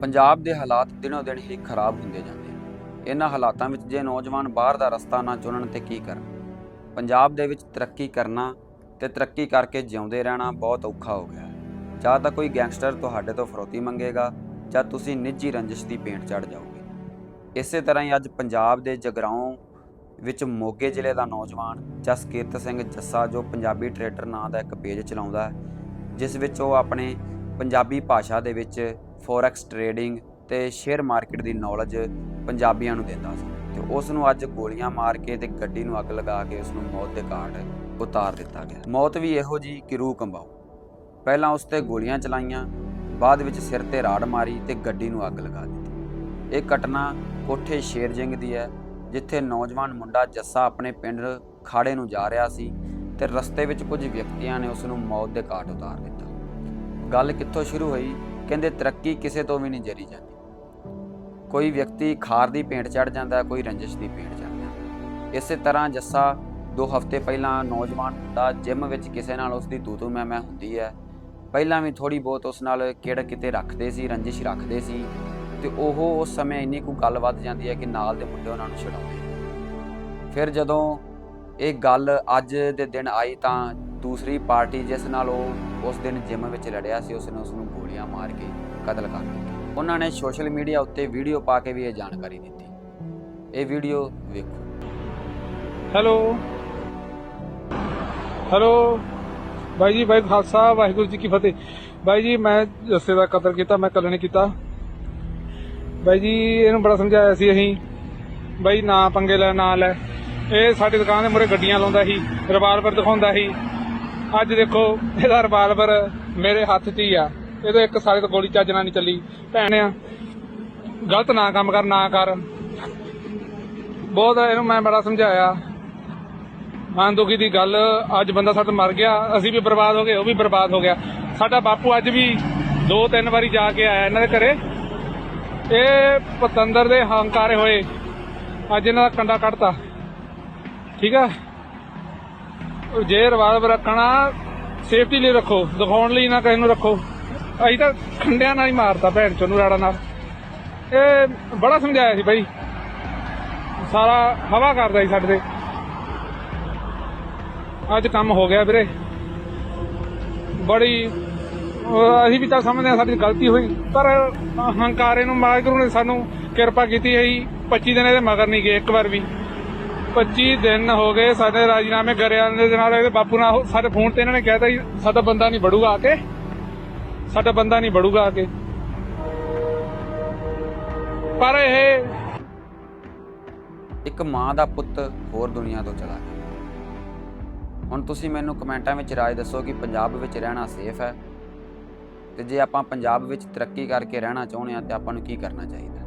ਪੰਜਾਬ ਦੇ ਹਾਲਾਤ ਦਿਨੋ ਦਿਨ ਹੀ ਖਰਾਬ ਹੁੰਦੇ ਜਾਂਦੇ ਹਨ। ਇਹਨਾਂ ਹਾਲਾਤਾਂ ਵਿੱਚ ਜੇ ਨੌਜਵਾਨ ਬਾਹਰ ਦਾ ਰਸਤਾ ਨਾ ਚੁਣਨ ਤੇ ਕੀ ਕਰਨ? ਪੰਜਾਬ ਦੇ ਵਿੱਚ ਤਰੱਕੀ ਕਰਨਾ ਤੇ ਤਰੱਕੀ ਕਰਕੇ ਜਿਉਂਦੇ ਰਹਿਣਾ ਬਹੁਤ ਔਖਾ ਹੋ ਗਿਆ ਹੈ। ਜਾਂ ਤਾਂ ਕੋਈ ਗੈਂਗਸਟਰ ਤੁਹਾਡੇ ਤੋਂ ਫਰੋਤੀ ਮੰਗੇਗਾ ਜਾਂ ਤੁਸੀਂ ਨਿੱਜੀ ਰੰਜਿਸ਼ ਦੀ ਪੇਂਟ ਚੜ ਜਾਓਗੇ। ਇਸੇ ਤਰ੍ਹਾਂ ਹੀ ਅੱਜ ਪੰਜਾਬ ਦੇ ਜਗਰਾਉਂ ਵਿੱਚ ਮੋਗੇ ਜ਼ਿਲ੍ਹੇ ਦਾ ਨੌਜਵਾਨ ਜਸਕੀਰਤ ਸਿੰਘ ਜੱਸਾ, ਜੋ ਪੰਜਾਬੀ ਟਰੇਡਰ ਨਾਂ ਦਾ ਇੱਕ ਪੇਜ ਚਲਾਉਂਦਾ ਹੈ, ਜਿਸ ਵਿੱਚ ਉਹ ਆਪਣੇ ਪੰਜਾਬੀ ਭਾਸ਼ਾ ਦੇ ਵਿੱਚ ਫੋਰੈਕਸ ਟਰੇਡਿੰਗ ਤੇ ਸ਼ੇਅਰ ਮਾਰਕੀਟ ਦੀ ਨੌਲੇਜ ਪੰਜਾਬੀਆਂ ਨੂੰ ਦਿੰਦਾ ਸੀ ਤੇ ਉਸ ਨੂੰ ਅੱਜ ਗੋਲੀਆਂ ਮਾਰ ਕੇ ਤੇ ਗੱਡੀ ਨੂੰ ਅੱਗ ਲਗਾ ਕੇ ਉਸ ਨੂੰ ਮੌਤ ਦੇ ਘਾਟ ਉਤਾਰ ਦਿੱਤਾ ਗਿਆ। ਮੌਤ ਵੀ ਇਹੋ ਜੀ ਕਿ ਰੂਹ ਕੰਬਾਓ ਪਹਿਲਾਂ ਉਸ ਤੇ ਗੋਲੀਆਂ ਚਲਾਈਆਂ, ਬਾਅਦ ਵਿੱਚ ਸਿਰ ਤੇ ਰਾੜ ਮਾਰੀ ਤੇ ਗੱਡੀ ਨੂੰ ਅੱਗ ਲਗਾ ਦਿੱਤੀ। ਇਹ ਘਟਨਾ ਕੋਠੇ ਸ਼ੇਰਜਿੰਗ ਦੀ ਹੈ, ਜਿੱਥੇ ਨੌਜਵਾਨ ਮੁੰਡਾ ਜੱਸਾ ਆਪਣੇ ਪਿੰਡ ਖਾੜੇ ਨੂੰ ਜਾ ਰਿਹਾ ਸੀ ਤੇ ਰਸਤੇ ਵਿੱਚ ਕੁਝ ਵਿਅਕਤੀਆਂ ਨੇ ਉਸ ਨੂੰ ਮੌਤ ਦੇ ਘਾਟ ਉਤਾਰ ਦਿੱਤਾ। ਗੱਲ ਕਿੱਥੋਂ ਸ਼ੁਰੂ ਹੋਈ? ਕਹਿੰਦੇ ਤਰੱਕੀ ਕਿਸੇ ਤੋਂ ਵੀ ਨਹੀਂ ਜਰੀ ਜਾਂਦੀ। ਕੋਈ ਵਿਅਕਤੀ ਖਾਰ ਦੀ ਪੇਂਟ ਚੜ ਜਾਂਦਾ, ਕੋਈ ਰੰਜਿਸ਼ ਦੀ ਭੇਂਟ ਚੜ ਜਾਂਦਾ। ਇਸੇ ਤਰ੍ਹਾਂ ਜੱਸਾ ਦੋ ਹਫ਼ਤੇ ਪਹਿਲਾਂ ਨੌਜਵਾਨ ਮੁੰਡਾ ਜਿਮ ਵਿੱਚ ਕਿਸੇ ਨਾਲ ਉਸ ਦੀ ਤੂ ਮੈਂ ਮੈਂ ਹੁੰਦੀ ਹੈ। ਪਹਿਲਾਂ ਵੀ ਥੋੜੀ ਬਹੁਤ ਉਸ ਨਾਲ ਕਿਹੜਾ ਕਿਤੇ ਰੱਖਦੇ ਸੀ, ਰੰਜਿਸ਼ ਰੱਖਦੇ ਸੀ ਤੇ ਉਹ ਉਸ ਸਮੇਂ ਇੰਨੀ ਕੁ ਗੱਲ ਵੱਧ ਜਾਂਦੀ ਹੈ ਕਿ ਨਾਲ ਦੇ ਮੁੰਡੇ ਉਹਨਾਂ ਨੂੰ ਛਡਾਉਂਦੇ ਫਿਰ ਜਦੋਂ ਇਹ ਗੱਲ ਅੱਜ ਦੇ ਦਿਨ ਆਈ ਤਾਂ ਦੂਸਰੀ ਪਾਰਟੀ ਜਿਸ ਨਾਲ ਉਹ ਉਸ ਦਿਨ ਜਿਮ ਵਿੱਚ ਲੜਿਆ ਸੀ ਉਸ ਨੇ ਉਸ ਨੂੰ ਗੋਲੀਆਂ ਮਾਰ ਕੇ ਕਤਲ ਕਰ ਦਿੱਤਾ। ਉਹਨਾਂ ਨੇ ਸੋਸ਼ਲ ਮੀਡੀਆ ਉੱਤੇ ਵੀਡੀਓ ਪਾ ਕੇ ਵੀ ਇਹ ਜਾਣਕਾਰੀ ਦਿੱਤੀ। ਇਹ ਵੀਡੀਓ ਵੇਖੋ। ਹੈਲੋ। ਹੈਲੋ। ਬਾਈ ਜੀ, ਬਾਈ ਖਾਲਸਾ, ਵਾਹਿਗੁਰੂ ਜੀ ਕੀ ਫਤਿਹ। ਬਾਈ ਜੀ, ਮੈਂ ਜੱਸੇ ਦਾ ਕਤਲ ਕੀਤਾ, ਮੈਂ ਕੱਲ ਨਹੀਂ ਕੀਤਾ। ਬਾਈ ਜੀ, ਇਹਨੂੰ ਬੜਾ ਸਮਝਾਇਆ ਸੀ ਅਸੀਂ। ਬਾਈ, ਨਾ ਪੰਗੇ ਲੈ, ਨਾ ਲੈ। ਇਹ ਸਾਡੀ ਦੁਕਾਨ ਦੇ ਮੂਹਰੇ ਗੱਡੀਆਂ ਲਾਉਂਦਾ ਸੀ, ਰਿਵਾਲਵਰ ਦਿਖਾਉਂਦਾ ਸੀ। ਅੱਜ ਦੇਖੋ, ਇਹਦਾ ਰਿਵਾਲਵਰ ਮੇਰੇ ਹੱਥ 'ਚ ਹੀ ਆ। ਇਹਦੇ ਇੱਕ ਸਾਲੇ ਤੋਂ ਗੋਲੀ ਚੱਜ ਨਾਲ ਨਹੀਂ ਚੱਲੀ। ਭੈਣ ਆ, ਗਲਤ ਨਾ ਕੰਮ ਕਰ, ਨਾ ਕਰ। ਬਹੁਤ ਇਹਨੂੰ ਮੈਂ ਬੜਾ ਸਮਝਾਇਆ। ਮਨ ਦੁਖੀ ਦੀ ਗੱਲ, ਅੱਜ ਬੰਦਾ ਸਾਡਾ ਮਰ ਗਿਆ। ਅਸੀਂ ਵੀ ਬਰਬਾਦ ਹੋ ਗਏ, ਉਹ ਵੀ ਬਰਬਾਦ ਹੋ ਗਿਆ। ਸਾਡਾ ਬਾਪੂ ਅੱਜ ਵੀ ਦੋ ਤਿੰਨ ਵਾਰੀ ਜਾ ਕੇ ਆਇਆ ਇਹਨਾਂ ਦੇ ਘਰੇ। ਇਹ ਪਤੰਦਰ ਦੇ ਹੰਕਾਰੇ ਹੋਏ, ਅੱਜ ਇਹਨਾਂ ਦਾ ਕੰਡਾ ਕੱਢਤਾ। ਠੀਕ ਆ? ਜੇ ਰਿਵਾਲਵਰ ਰੱਖਣਾ ਸੇਫਟੀ ਲਈ ਰੱਖੋ, ਦਿਖਾਉਣ ਲਈ ਨਾ ਕਿਸੇ ਨੂੰ ਰੱਖੋ। ਅਸੀਂ ਤਾਂ ਖੰਡਿਆਂ ਨਾਲ ਹੀ ਮਾਰਤਾ ਭੈਣ ਚੋਂ ਨੂੰ ਰਾੜਾ ਨਾਲ। ਇਹ ਬੜਾ ਸਮਝਾਇਆ ਸੀ ਬਾਈ। ਸਾਰਾ ਹਵਾ ਕਰਦਾ ਸੀ ਸਾਡੇ ਤੇ। ਅੱਜ ਕੰਮ ਹੋ ਗਿਆ ਵੀਰੇ। ਬੜੀ, ਅਸੀਂ ਵੀ ਤਾਂ ਸਮਝਦੇ ਹਾਂ ਸਾਡੀ ਗਲਤੀ ਹੋਈ। ਪਰ ਹੰਕਾਰੇ ਨੂੰ ਵਾਹਿਗੁਰੂ ਨੇ ਸਾਨੂੰ ਕਿਰਪਾ ਕੀਤੀ ਹੈ 25 ਦਿਨ ਇਹਦੇ ਮਗਰ ਨਹੀਂ ਗਏ, ਇੱਕ ਵਾਰ ਵੀ। 25 ਦਿਨ ਹੋ ਗਏ ਸਾਡੇ ਰਾਜੀਨਾਮੇ ਕਰਿਆ ਦੇ ਨਾਲ ਇਹਦੇ ਬਾਪੂ ਨਾਲ ਸਾਡੇ ਫੋਨ ਤੇ ਇਹਨਾਂ ਨੇ ਕਹਿਤਾ ਜੀ, ਸਾਡਾ ਬੰਦਾ ਨਹੀਂ ਵੜੂਗਾ ਆ ਕੇ। ਸਾਡਾ ਬੰਦਾ ਨਹੀਂ ਵੜੂਗਾ ਆ ਕੇ। ਪਰ ਇਹ ਇੱਕ ਮਾਂ ਦਾ ਪੁੱਤ ਹੋਰ ਦੁਨੀਆ ਤੋਂ ਚਲਾ ਗਿਆ। ਹੁਣ ਤੁਸੀਂ ਮੈਨੂੰ ਕਮੈਂਟਾਂ ਵਿੱਚ ਰਾਏ ਦੱਸੋ ਕਿ ਪੰਜਾਬ ਵਿੱਚ ਰਹਿਣਾ ਸੇਫ ਹੈ? ਤੇ ਜੇ ਆਪਾਂ ਪੰਜਾਬ ਵਿੱਚ ਤਰੱਕੀ ਕਰਕੇ ਰਹਿਣਾ ਚਾਹੁੰਦੇ ਹਾਂ, ਤੇ ਆਪਾਂ ਨੂੰ ਕੀ ਕਰਨਾ ਚਾਹੀਦਾ?